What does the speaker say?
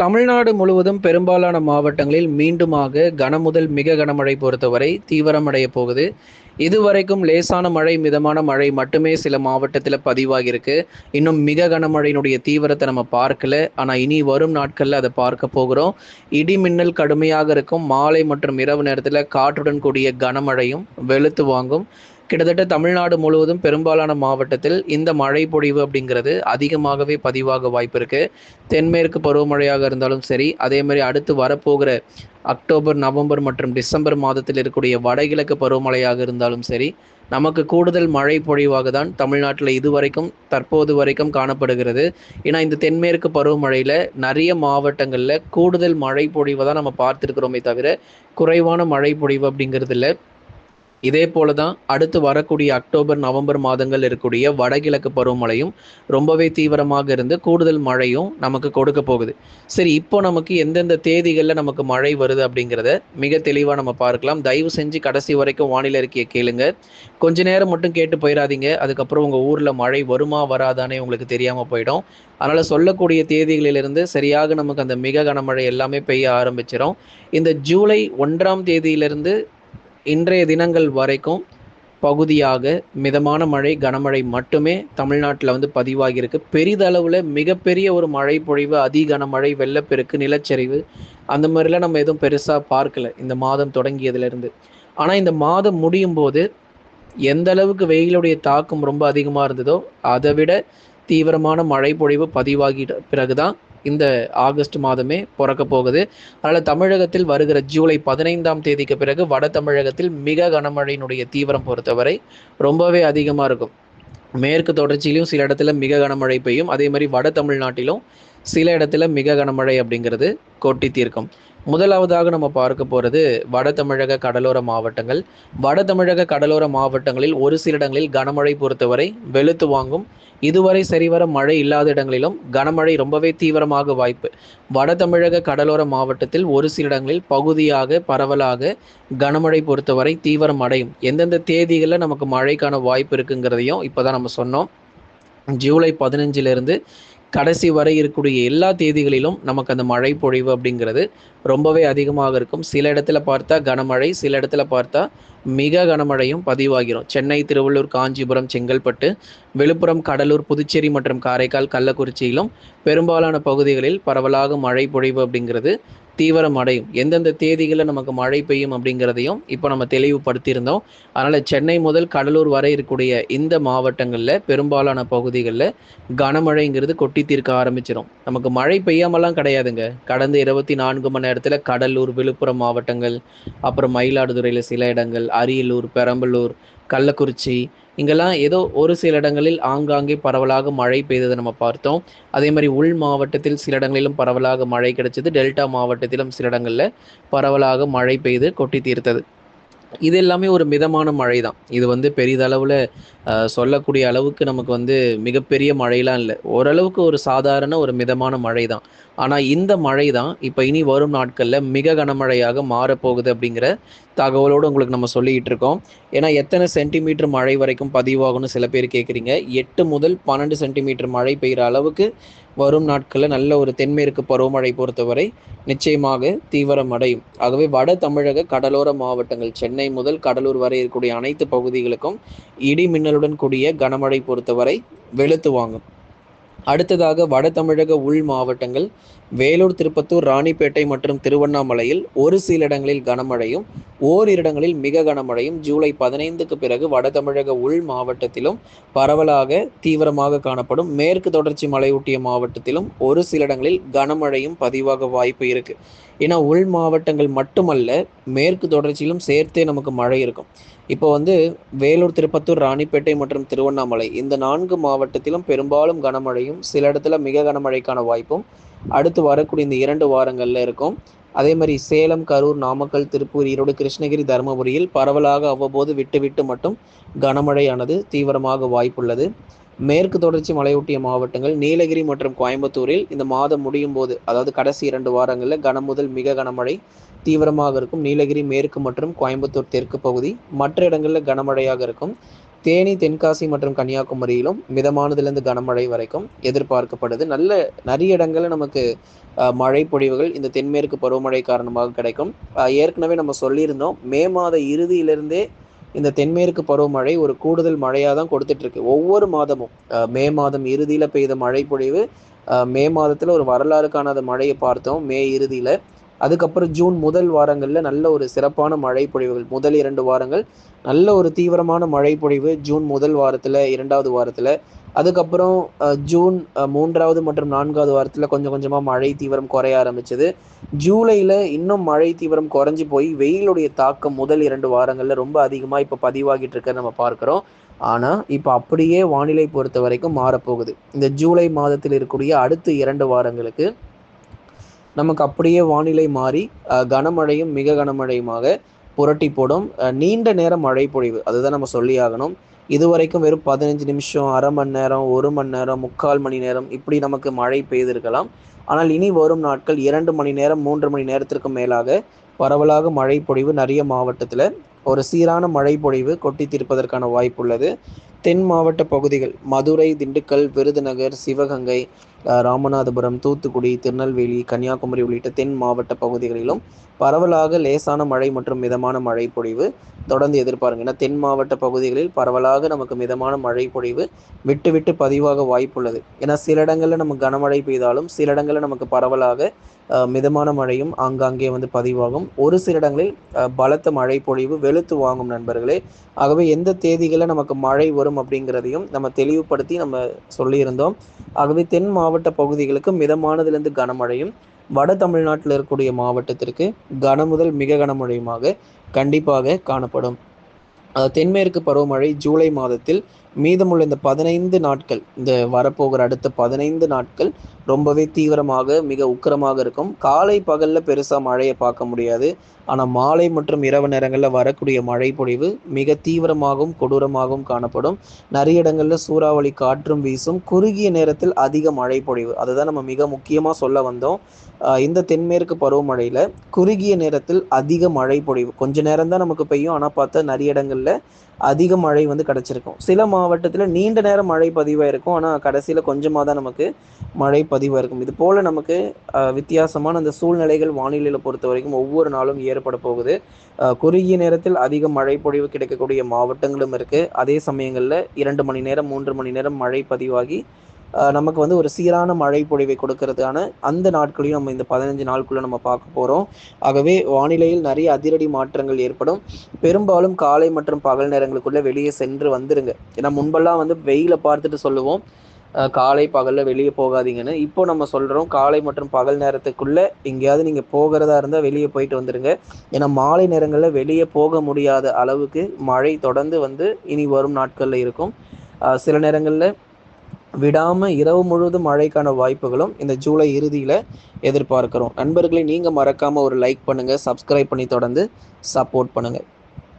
தமிழ்நாடு முழுவதும் பெரும்பாலான மாவட்டங்களில் மீண்டுமாக கனமுதல் மிக கனமழை பொறுத்தவரை தீவிரமடைய போகுது. இதுவரைக்கும் லேசான மழை மிதமான மழை மட்டுமே சில மாவட்டத்தில் பதிவாகியிருக்கு. இன்னும் மிக கனமழையினுடைய தீவிரத்தை நம்ம பார்க்கல. ஆனால் இனி வரும் நாட்களில் அதை பார்க்க போகிறோம். இடி மின்னல் கடுமையாக இருக்கும். மாலை மற்றும் இரவு நேரத்தில் காற்றுடன் கூடிய கனமழையும் வெளுத்து வாங்கும். கிட்டத்தட்ட தமிழ்நாடு முழுவதும் பெரும்பாலான மாவட்டத்தில் இந்த மழை பொழிவு அப்படிங்கிறது அதிகமாகவே பதிவாக வாய்ப்பு இருக்கு. தென்மேற்கு பருவமழையாக இருந்தாலும் சரி அதே மாதிரி அடுத்து வரப்போகிற அக்டோபர் நவம்பர் மற்றும் டிசம்பர் மாதத்தில் இருக்கக்கூடிய வடகிழக்கு பருவமழையாக இருந்தாலும் சரி நமக்கு கூடுதல் மழை பொழிவாக தான் தமிழ்நாட்டில் இதுவரைக்கும் தற்போது வரைக்கும் காணப்படுகிறது. ஏன்னா இந்த தென்மேற்கு பருவமழையில் நிறைய மாவட்டங்களில் கூடுதல் மழை பொழிவை தான் நம்ம பார்த்துருக்கிறோமே தவிர குறைவான மழை பொழிவு அப்படிங்கிறது இல்லை. இதே போல தான் அடுத்து வரக்கூடிய அக்டோபர் நவம்பர் மாதங்கள் இருக்கக்கூடிய வடகிழக்கு பருவமழையும் ரொம்பவே தீவிரமாக இருந்து கூடுதல் மழையும் நமக்கு கொடுக்க போகுது. சரி இப்போ நமக்கு எந்தெந்த தேதிகளில் நமக்கு மழை வருது அப்படிங்கிறத மிக தெளிவாக நம்ம பார்க்கலாம். தயவு செஞ்சு கடைசி வரைக்கும் வானிலை அறிக்கையை கேளுங்க. கொஞ்ச நேரம் மட்டும் கேட்டு போயிடாதீங்க. அதுக்கப்புறம் உங்கள் ஊரில் மழை வருமா வராதானே உங்களுக்கு தெரியாமல் போயிடும். அதனால் சொல்லக்கூடிய தேதிகளிலிருந்து சரியாக நமக்கு அந்த மிக கனமழை எல்லாமே பெய்ய ஆரம்பிச்சிடும் இந்த ஜூலை ஒன்றாம் தேதியிலிருந்து இன்றைய தினங்கள் வரைக்கும் பகுதியாக மிதமான மழை கனமழை மட்டுமே தமிழ்நாட்டில் வந்து பதிவாகியிருக்கு. பெரிதளவில் மிகப்பெரிய ஒரு மழை பொழிவு அதி கனமழை வெள்ளப்பெருக்கு நிலச்சரிவு அந்த மாதிரிலாம் நம்ம எதுவும் பெருசாக பார்க்கல. இந்த மாதம் தொடங்கியதுலேருந்து. ஆனால் இந்த மாதம் முடியும் போது எந்த அளவுக்கு வெயிலுடைய தாக்கம் ரொம்ப அதிகமாக இருந்ததோ அதை விட தீவிரமான மழை பொழிவு பதிவாகிட்ட பிறகுதான் இந்த ஆகஸ்ட் மாதமே பிறக்க போகுது. அதனால் தமிழகத்தில் வருகிற ஜூலை பதினைந்தாம் தேதிக்கு பிறகு வட தமிழகத்தில் மிக கனமழையினுடைய தீவிரம் பொறுத்தவரை ரொம்பவே அதிகமாக இருக்கும். மேற்கு தொடர்ச்சியிலும் சில இடத்துல மிக கனமழை பெய்யும். அதே மாதிரி வட தமிழ்நாட்டிலும் சில இடத்துல மிக கனமழை அப்படிங்கிறது கொட்டி தீர்க்கும். முதலாவதாக நம்ம பார்க்க போகிறது வட தமிழக கடலோர மாவட்டங்கள். வட தமிழக கடலோர மாவட்டங்களில் ஒரு சில இடங்களில் கனமழை பொறுத்தவரை வெளுத்து வாங்கும். இதுவரை சரிவர மழை இல்லாத இடங்களிலும் கனமழை ரொம்பவே தீவிரமாக வாய்ப்பு. வட தமிழக கடலோர மாவட்டத்தில் ஒரு சில இடங்களில் பகுதியாக பரவலாக கனமழை பொறுத்தவரை தீவிரம் அடையும். எந்தெந்த தேதிகளில் நமக்கு மழைக்கான வாய்ப்பு இருக்குங்கிறதையும் இப்போதான் நம்ம சொன்னோம். ஜூலை பதினஞ்சிலிருந்து கடைசி வரை இருக்கக்கூடிய எல்லா தேதிகளிலும் நமக்கு அந்த மழை பொழிவு அப்படிங்கிறது ரொம்பவே அதிகமாக இருக்கும். சில இடத்துல பார்த்தா கனமழை சில இடத்துல பார்த்தா மிக கனமழையும் பதிவாகிரும். சென்னை திருவள்ளூர் காஞ்சிபுரம் செங்கல்பட்டு விழுப்புரம் கடலூர் புதுச்சேரி மற்றும் காரைக்கால் கள்ளக்குறிச்சியிலும் பெரும்பாலான பகுதிகளில் பரவலாக மழை பொழிவு அப்படிங்கிறது தீவிரம் அடையும் எந்தெந்த தேதிகளில் நமக்கு மழை பெய்யும் அப்படிங்கிறதையும் இப்போ நம்ம தெளிவுபடுத்தியிருந்தோம். அதனால் சென்னை முதல் கடலூர் வரை இருக்கக்கூடிய இந்த மாவட்டங்களில் பெரும்பாலான பகுதிகளில் கனமழைங்கிறது கொட்டி தீர்க்க ஆரம்பிச்சிடும் நமக்கு மழை பெய்யாமலாம் கிடையாதுங்க. கடந்த இருபத்தி நான்கு மணி நேரத்தில் கடலூர் விழுப்புரம் மாவட்டங்கள் அப்புறம் மயிலாடுதுறையில் சில இடங்கள் அரியலூர் பெரம்பலூர் கள்ளக்குறிச்சி இங்கெல்லாம் ஏதோ ஒரு சில இடங்களில் ஆங்காங்கே பரவலாக மழை பெய்ததை நம்ம பார்த்தோம். அதே மாதிரி உள் மாவட்டத்தில் சில இடங்களிலும் பரவலாக மழை கிடைச்சது. டெல்டா மாவட்டத்திலும் சில இடங்களில் பரவலாக மழை பெய்து கொட்டி தீர்த்தது. இது எல்லாமே ஒரு மிதமான மழை தான் இது வந்து பெரிதளவில் சொல்லக்கூடிய அளவுக்கு நமக்கு வந்து மிகப்பெரிய மழையெல்லாம் இல்லை. ஓரளவுக்கு ஒரு சாதாரண ஒரு மிதமான மழை தான் ஆனால் இந்த மழை தான் இப்போ இனி வரும் நாட்களில் மிக கனமழையாக மாறப்போகுது அப்படிங்கிற தகவலோடு உங்களுக்கு நம்ம சொல்லிக்கிட்டு இருக்கோம். ஏன்னா எத்தனை சென்டிமீட்டர் மழை வரைக்கும் பதிவாகும்னு சில பேர் கேட்குறீங்க எட்டு முதல் பன்னெண்டு சென்டிமீட்டர் மழை பெய்கிற அளவுக்கு வரும் நாட்களில் நல்ல ஒரு தென்மேற்கு பருவமழை பொறுத்தவரை நிச்சயமாக தீவிரம் அடையும் ஆகவே வட தமிழக கடலோர மாவட்டங்கள் சென்னை முதல் கடலூர் வரை இருக்கக்கூடிய அனைத்து பகுதிகளுக்கும் இடி மின்னலுடன் கூடிய கனமழை பொறுத்தவரை வெளுத்து வாங்கும். அடுத்ததாக வட தமிழக உள் மாவட்டங்கள் வேலூர் திருப்பத்தூர் ராணிப்பேட்டை மற்றும் திருவண்ணாமலையில் ஒரு சில இடங்களில் கனமழையும் ஓரிரு இடங்களில் மிக கனமழையும். ஜூலை பதினைந்துக்கு பிறகு வட தமிழக உள் மாவட்டத்திலும் பரவலாக தீவிரமாக காணப்படும். மேற்கு தொடர்ச்சி மலையொட்டிய மாவட்டத்திலும் ஒரு சில இடங்களில் கனமழையும் பதிவாக வாய்ப்பு இருக்கு. ஏன்னா உள் மாவட்டங்கள் மட்டுமல்ல மேற்கு தொடர்ச்சியிலும் சேர்த்தே நமக்கு மழை இருக்கும். இப்போ வந்து வேலூர் திருப்பத்தூர் ராணிப்பேட்டை மற்றும் திருவண்ணாமலை இந்த நான்கு மாவட்டத்திலும் பெரும்பாலும் கனமழையும் சில இடத்துல மிக கனமழைக்கான வாய்ப்பும் அடுத்து வரக்கூடிய இந்த இரண்டு வாரங்களில் இருக்கும். அதே மாதிரி சேலம் கரூர் நாமக்கல் திருப்பூர் ஈரோடு கிருஷ்ணகிரி தருமபுரியில் பரவலாக அவ்வப்போது விட்டு விட்டு மட்டும் கனமழையானது தீவிரமாக வாய்ப்புள்ளது. மேற்கு தொடர்ச்சி மலையொட்டிய மாவட்டங்கள் நீலகிரி மற்றும் கோயம்புத்தூரில் இந்த மாதம் முடியும் போது அதாவது கடைசி இரண்டு வாரங்களில் கனம் முதல் மிக கனமழை தீவிரமாக இருக்கும். நீலகிரி மேற்கு மற்றும் கோயம்புத்தூர் தெற்கு பகுதி மற்ற இடங்களில் கனமழையாக இருக்கும். தேனி தென்காசி மற்றும் கன்னியாகுமரியிலும் மிதமானதுலேருந்து கனமழை வரைக்கும் எதிர்பார்க்கப்படுது. நல்ல நிறைய இடங்களில் நமக்கு மழை பொழிவுகள் இந்த தென்மேற்கு பருவமழை காரணமாக கிடைக்கும். ஏற்கனவே நம்ம சொல்லியிருந்தோம் மே மாத இறுதியிலிருந்தே இந்த தென்மேற்கு பருவமழை ஒரு கூடுதல் மழையாக தான் கொடுத்துட்ருக்கு. ஒவ்வொரு மாதமும் மே மாதம் இறுதியில் பெய்த மழை பொழிவு மே மாதத்தில் ஒரு வரலாறு காணாத மழையை பார்த்தோம். மே இறுதியில் அதுக்கப்புறம் ஜூன் முதல் வாரங்களில் நல்ல ஒரு சிறப்பான மழை பொழிவுகள். முதல் இரண்டு வாரங்கள் நல்ல ஒரு தீவிரமான மழை பொழிவு ஜூன் முதல் வாரத்தில் இரண்டாவது வாரத்தில். அதுக்கப்புறம் ஜூன் மூன்றாவது மற்றும் நான்காவது வாரத்தில் கொஞ்சம் கொஞ்சமாக மழை தீவிரம் குறைய ஆரம்பிச்சது. ஜூலையில் இன்னும் மழை தீவிரம் குறைஞ்சி போய் வெயிலுடைய தாக்கம் முதல் இரண்டு வாரங்களில் ரொம்ப அதிகமாக இப்போ பதிவாகிட்டு இருக்க நம்ம பார்க்குறோம். ஆனால் இப்போ அப்படியே வானிலை பொறுத்த வரைக்கும் மாறப்போகுது. இந்த ஜூலை மாதத்தில் இருக்கக்கூடிய அடுத்த இரண்டு வாரங்களுக்கு நமக்கு அப்படியே வானிலை மாறி கனமழையும் மிக கனமழையுமாக புரட்டி போடும் நீண்ட நேரம் மழை பொழிவு. அதுதான் நம்ம சொல்லி ஆகணும். இதுவரைக்கும் வெறும் பதினஞ்சு நிமிஷம் அரை மணி நேரம் ஒரு மணி நேரம் முக்கால் மணி நேரம் இப்படி நமக்கு மழை பெய்திருக்கலாம். ஆனால் இனி வரும் நாட்கள் இரண்டு மணி நேரம் மூன்று மணி நேரத்திற்கு மேலாக பரவலாக மழை பொழிவு நிறைய மாவட்டத்தில் ஒரு சீரான மழை பொழிவு கொட்டி தீர்ப்பதற்கான வாய்ப்பு உள்ளது. தென் மாவட்ட பகுதிகள் மதுரை திண்டுக்கல் விருதுநகர் சிவகங்கை ராமநாதபுரம் தூத்துக்குடி திருநெல்வேலி கன்னியாகுமரி உள்ளிட்ட தென் மாவட்ட பகுதிகளிலும் பரவலாக லேசான மழை மற்றும் மிதமான மழை பொழிவு தொடர்ந்து எதிர்பாருங்க. ஏன்னா தென் மாவட்ட பகுதிகளில் பரவலாக நமக்கு மிதமான மழை பொழிவு விட்டு விட்டு பதிவாக வாய்ப்புள்ளது. ஏன்னா சில இடங்களில் நமக்கு கனமழை பெய்தாலும் சில இடங்களில் நமக்கு பரவலாக மிதமான மழையும் ஆங்காங்கே வந்து பதிவாகும். ஒரு சில இடங்களில் பலத்த மழை பொழிவு வெளுத்து வாங்கும் நண்பர்களே. ஆகவே எந்த தேதிகளில் நமக்கு மழை வரும் அப்படிங்கிறதையும் நம்ம தெளிவுபடுத்தி நம்ம சொல்லியிருந்தோம். ஆகவே தென் மாவட்ட பகுதிகளுக்கு மிதமானதுலேருந்து கனமழையும் வட தமிழ்நாட்டில் இருக்கக்கூடிய மாவட்டத்திற்கு கன முதல் மிக கனமழையுமாக கண்டிப்பாக காணப்படும். தென்மேற்கு பருவமழை ஜூலை மாதத்தில் மீதமுள்ள இந்த பதினைந்து நாட்கள் இந்த வரப்போகிற அடுத்த பதினைந்து நாட்கள் ரொம்பவே தீவிரமாக மிக உக்கரமாக இருக்கும். காலை பகலில் பெருசாக மழையை பார்க்க முடியாது. ஆனால் மாலை மற்றும் இரவு நேரங்களில் வரக்கூடிய மழை பொழிவு மிக தீவிரமாகவும் கொடூரமாகவும் காணப்படும். நிறைய இடங்களில் சூறாவளி காற்றும் வீசும். குறுகிய நேரத்தில் அதிக மழை பொழிவு. அதுதான் நம்ம மிக முக்கியமாக சொல்ல வந்தோம். இந்த தென்மேற்கு பருவமழையில் குறுகிய நேரத்தில் அதிக மழை பொழிவு. கொஞ்ச நேரம் தான் நமக்கு பெய்யும். ஆனால் பார்த்தா நிறைய இடங்களில் அதிக மழை வந்து கிடச்சிருக்கும். சில மாவட்டத்தில் நீண்ட நேரம் மழை பதிவாக இருக்கும். ஆனால் கடைசியில் கொஞ்சமாக தான் நமக்கு மழை பதிவாக இருக்கும். இது போல் நமக்கு வித்தியாசமான அந்த சூழ்நிலைகள் வானிலையில் பொறுத்த வரைக்கும் ஒவ்வொரு நாளும் ஏற்பட போகுது. குறுகிய நேரத்தில் அதிக மழை பொழிவு கிடைக்கக்கூடிய மாவட்டங்களும் இருக்குது அதே சமயங்களில் இரண்டு மணி நேரம் மூன்று மணி நேரம் மழை பதிவாகி நமக்கு வந்து ஒரு சீரான மழை பொழிவை கொடுக்கறதுக்கான அந்த நாட்களையும் நம்ம இந்த பதினஞ்சு நாளுக்குள்ள நம்ம பார்க்க போகிறோம் ஆகவே வானிலையில் நிறைய அதிரடி மாற்றங்கள் ஏற்படும். பெரும்பாலும் காலை மற்றும் பகல் நேரங்களுக்குள்ள வெளியே சென்று வந்துருங்க. ஏன்னா முன்பெல்லாம் வந்து வெயிலை பார்த்துட்டு சொல்லுவோம். காலை பகலில் வெளியே போகாதீங்கன்னு. இப்போ நம்ம சொல்கிறோம் காலை மற்றும் பகல் நேரத்துக்குள்ளே எங்கேயாவது நீங்கள் போகிறதா இருந்தால் வெளியே போயிட்டு வந்துடுங்க ஏன்னா மாலை நேரங்களில் வெளியே போக முடியாத அளவுக்கு மழை தொடர்ந்து வந்து இனி வரும் நாட்களில் இருக்கும். சில நேரங்களில் விடாமல் இரவு முழுவதும் மழைக்கான வாய்ப்புகளும் இந்த ஜூலை இறுதியில் எதிர்பார்க்குறோம். நண்பர்களை நீங்கள் மறக்காமல் ஒரு லைக் பண்ணுங்கள் சப்ஸ்கிரைப் பண்ணி தொடர்ந்து சப்போர்ட் பண்ணுங்கள்